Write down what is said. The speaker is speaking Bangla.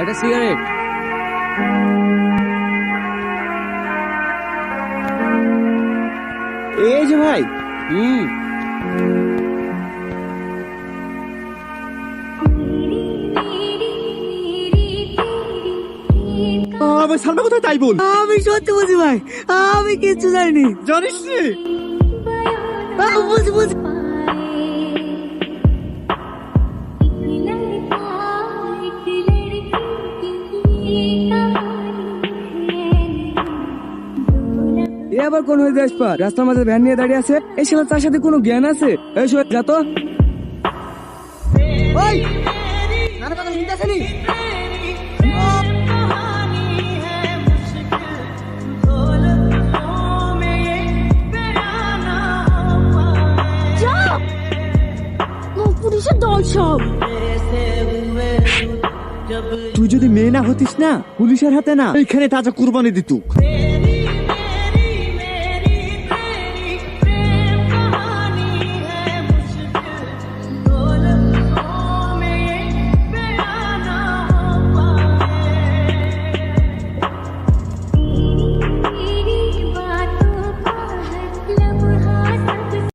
একটা সিগারেট। এই যে ভাই। হুম। আমার সামনে কোথায়? তাই বল। আমি সত্যি বলছি ভাই আমি কিচ্ছু জানিনি জানিস বুঝি বুঝি। এ আবার কোন হয়ে যাস পা রাস্তার মাঝে ভ্যান নিয়ে দাঁড়িয়ে আছে। এই শালা তার সাথে কোনো জ্ঞান আছে? এই যা তো। ওই! নানা কথা শুনতে আসেনি পুলিশের দল সব। তুই যদি মেয়ে না হতিস না পুলিশের হাতে না। এইখানে তাজা কুরবানি দিত